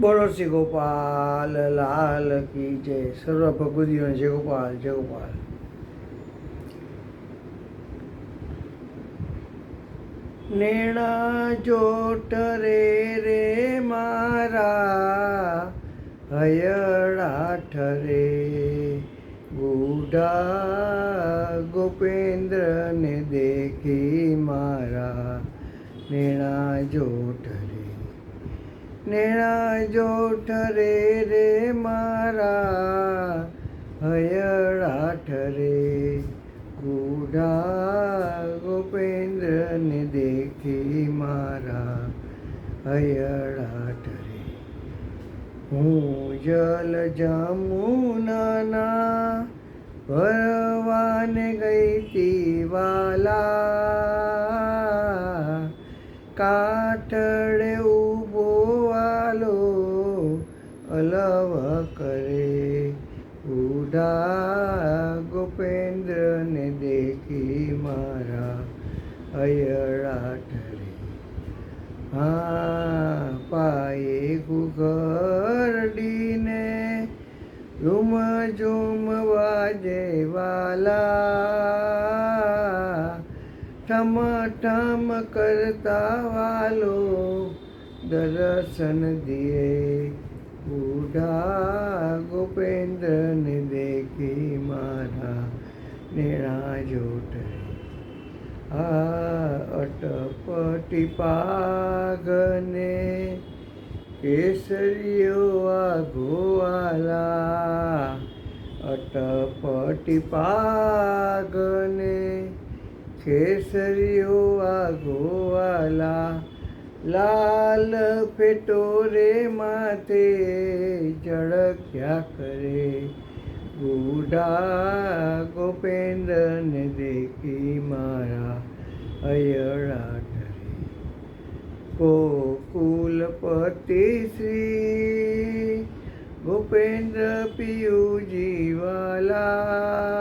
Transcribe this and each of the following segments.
બોલો શ્રી ગોપાલ, લાલ કી જય. સર્વ ભગવદીઓ જય ગોપાલ જય ગોપાલ. નેણા જોટ રે રે મારા, હયડા ઠરે. બુઢા ગોપેન્દ્રને દેખી મારા, નેણા રે નેણા જોઠ રે રે મારા હયડા ઠરે. ગુડા ગોપેન્દ્રને દેખી મારા હયડા ઠરે. હું જલ જમુનાના ભરવાને ગઈ તી વાલા. કાઠડે કરે. ઉડા ગોપેન્દ્રને દેખી મારા અયળા ઠરે. હા, પાયે કુકરડીને ઝુમ ઝુમ વાજે વાલા. ઠમ ઠમ કરતા વાલો દર્શન દિયે બુઢા ગોપેન્દ્રને દેખી મારા નેણા જોટ. આ અટપટી પાગને કેસરીઓ આઘોવાલા અટપટી પાગને કેસરીઓ આઘોવાલા લાલ ફેટો રે માથે ઝળક્યા કરે. બુઢા ગોપેન્દ્રને દેખી મારા અયળા ઠરે. કોકુલપતિ શ્રી ગોપેન્દ્ર પિયુજી વાલા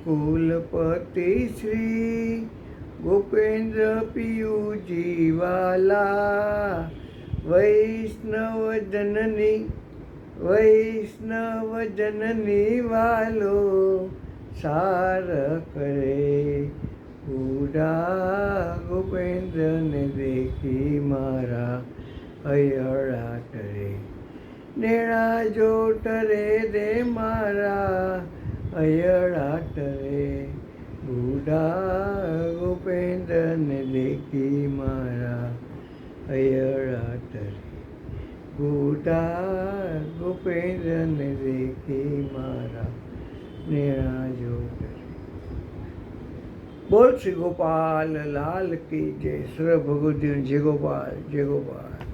ગોકુલપતિ શ્રી ગોપેન્દ્ર પિયુજીવાલા વૈષ્ણવ જનની વૈષ્ણવ જનની વાલો સાર કરે ઉડા ગોપેન્દ્રને દેખી મારા અયળા ટરે નેણા જો ટરે દે મારા અયળા ટરે ઉડા ગોપેન્દ્રને દેખી મારા અયળા ટરે બુઢા ગોપેન્દ્રને દેખી મારા નેણા જો રે. બોલ શ્રી ગોપાલ લાલ કી જય. સર્વ ભગવતી જય ગોપાલ જય ગોપાલ.